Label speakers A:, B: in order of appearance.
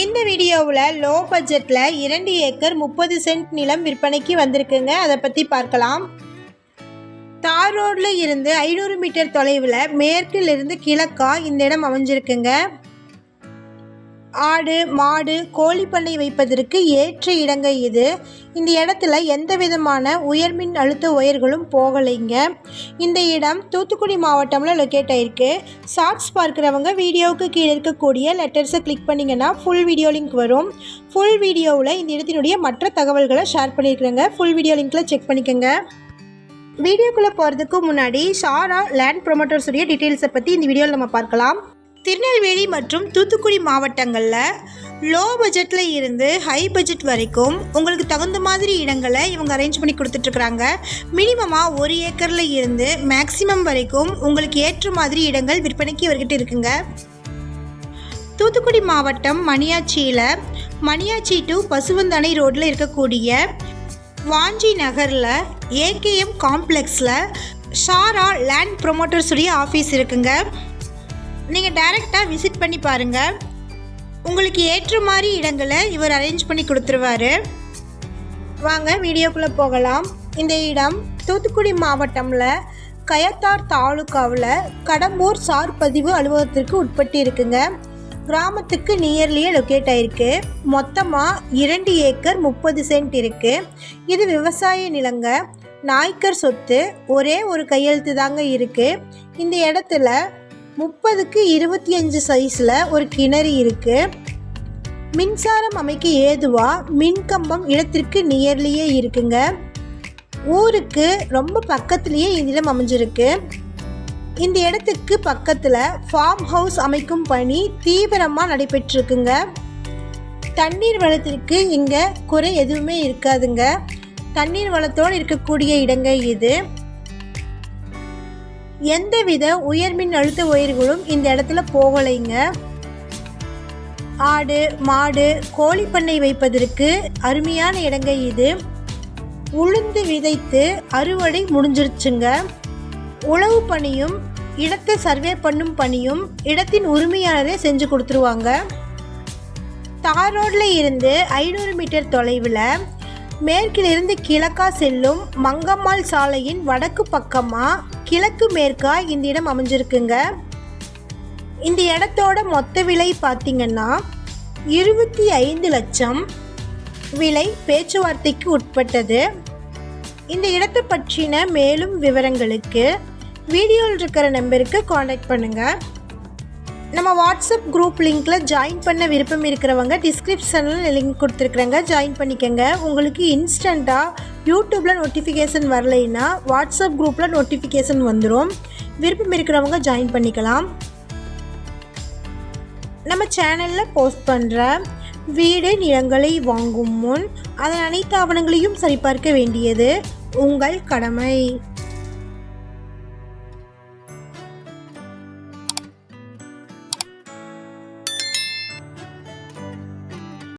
A: இந்த வீடியோவில் லோ பட்ஜெட்டில் இரண்டு ஏக்கர் முப்பது சென்ட் நிலம் விற்பனைக்கு வந்திருக்குங்க. அதை பற்றி பார்க்கலாம். தார் ரோடில் இருந்து ஐநூறு மீட்டர் தொலைவில் மேற்கிலிருந்து கிழக்கா இந்த இடம் அமைஞ்சிருக்குங்க. ஆடு மாடு கோழி பண்ணை வைப்பதற்கு ஏற்ற இடங்க இது. இந்த இடத்துல எந்த விதமான உயர்மின் அழுத்த உயர்களும் போகலைங்க. இந்த இடம் தூத்துக்குடி மாவட்டம்ல லொக்கேட் ஆயிருக்கு. ஷார்ட்ஸ் பார்க்குறவங்க வீடியோவுக்கு கீழே இருக்கக்கூடிய லெட்டர்ஸை கிளிக் பண்ணிங்கன்னா ஃபுல் வீடியோ லிங்க் வரும். ஃபுல் வீடியோவில் இந்த இடத்தினுடைய மற்ற தகவல்களை ஷேர் பண்ணியிருக்கிறேங்க ஃபுல் வீடியோ லிங்க்கில் செக் பண்ணிக்கோங்க. வீடியோக்குள்ளே போகிறதுக்கு முன்னாடி ஷாரா லேண்ட் ப்ரொமோட்டர்ஸுடைய டீட்டெயில்ஸை பற்றி இந்த வீடியோவில் நம்ம பார்க்கலாம். திருநெல்வேலி மற்றும் தூத்துக்குடி மாவட்டங்களில் லோ பட்ஜெட்டில் இருந்து ஹை பட்ஜெட் வரைக்கும் உங்களுக்கு தகுந்த மாதிரி இடங்களை இவங்க அரேஞ்ச் பண்ணி கொடுத்துட்ருக்குறாங்க. மினிமமாக ஒரு ஏக்கரில் இருந்து மேக்ஸிமம் வரைக்கும் உங்களுக்கு ஏற்ற மாதிரி இடங்கள் விற்பனைக்கு இவர்கிட்ட இருக்குங்க. தூத்துக்குடி மாவட்டம் மணியாச்சியில் மணியாச்சி டு பசுவந்தானை ரோட்டில் இருக்கக்கூடிய வாஞ்சி நகரில் ஏகேஎம் காம்ப்ளெக்ஸில் ஷாரா லேண்ட் ப்ரொமோட்டர்ஸுடைய ஆஃபீஸ் இருக்குங்க. நீங்கள் டைரெக்டாக விசிட் பண்ணி பாருங்கள் உங்களுக்கு ஏற்ற மாதிரி இடங்களை இவர் அரேஞ்ச் பண்ணி கொடுத்துருவாரு. வாங்க வீடியோக்குள்ளே போகலாம். இந்த இடம் தூத்துக்குடி மாவட்டமில் கயத்தார் தாலுக்காவில் கடம்பூர் சார் பதிவு அலுவலகத்திற்கு உட்பட்டு இருக்குங்க. கிராமத்துக்கு நியர்லியே லொக்கேட் ஆயிருக்கு. மொத்தமாக இரண்டு ஏக்கர் முப்பது சென்ட் இருக்குது இது விவசாய நிலங்க. நாய்க்கர் சொத்து ஒரே ஒரு கையெழுத்து தாங்க இருக்குது இந்த இடத்துல முப்பதுக்கு இருபத்தி அஞ்சு சைஸில் ஒரு கிணறு இருக்குது மின்சாரம் அமைக்க ஏதுவாக மின்கம்பம் இடத்திற்கு நியர்லியே இருக்குங்க. ஊருக்கு ரொம்ப பக்கத்துலேயே இந்த இடம் அமைஞ்சிருக்கு. இந்த இடத்துக்கு பக்கத்தில் ஃபார்ம் ஹவுஸ் அமைக்கும் பணி தீவிரமாக நடைபெற்றிருக்குங்க. தண்ணீர் வளத்திற்கு இங்கே குறை எதுவுமே இருக்காதுங்க. தண்ணீர் வளத்தோடு இருக்கக்கூடிய இடங்க இது. எந்தவித உயர்மின் அழுத்த உயிர்களும் இந்த இடத்துல போகலைங்க. ஆடு மாடு கோழி பண்ணை வைப்பதற்கு அருமையான இடங்க இது. உளுந்து விதைத்து அறுவடை முடிஞ்சிருச்சுங்க. உழவு பணியும் இடத்தை சர்வே பண்ணும் பணியும் இடத்தின் உரிமையாளரே செஞ்சு கொடுத்துருவாங்க. தார் ரோட்டில் இருந்து ஐநூறு மீட்டர் தொலைவில் மேற்கிலிருந்து கிழக்கா செல்லும் மங்கம்மாள் சாலையின் வடக்கு பக்கமாக கிழக்கு மேற்கா இந்த இடம் அமைஞ்சிருக்குங்க. இந்த இடத்தோட மொத்த விலை பார்த்தீங்கன்னா இருபத்தி ஐந்து லட்சம் விலை பேச்சுவார்த்தைக்கு உட்பட்டது. இந்த இடத்தை பற்றின மேலும் விவரங்களுக்கு வீடியோவில் இருக்கிற நம்பருக்கு காண்டாக்ட் பண்ணுங்கள் நம்ம வாட்ஸ்அப் குரூப் லிங்க்ல ஜாயின் பண்ண விருப்பம் இருக்கிறவங்க டிஸ்கிரிப்ஷனில் லிங்க் கொடுத்துருக்குறேங்க. ஜாயின் பண்ணிக்கோங்க. உங்களுக்கு இன்ஸ்டண்ட்டாக யூடியூப்பில் நோட்டிஃபிகேஷன் வரலைன்னா வாட்ஸ்அப் குரூப்பில் நோட்டிஃபிகேஷன் வந்துடும் விருப்பம் இருக்கிறவங்க ஜாயின் பண்ணிக்கலாம். நம்ம சேனலில் போஸ்ட் பண்ணுற வீடு நிலங்களை வாங்கும் முன் அதன் அனைத்து ஆவணங்களையும் சரிபார்க்க வேண்டியது உங்கள் கடமை.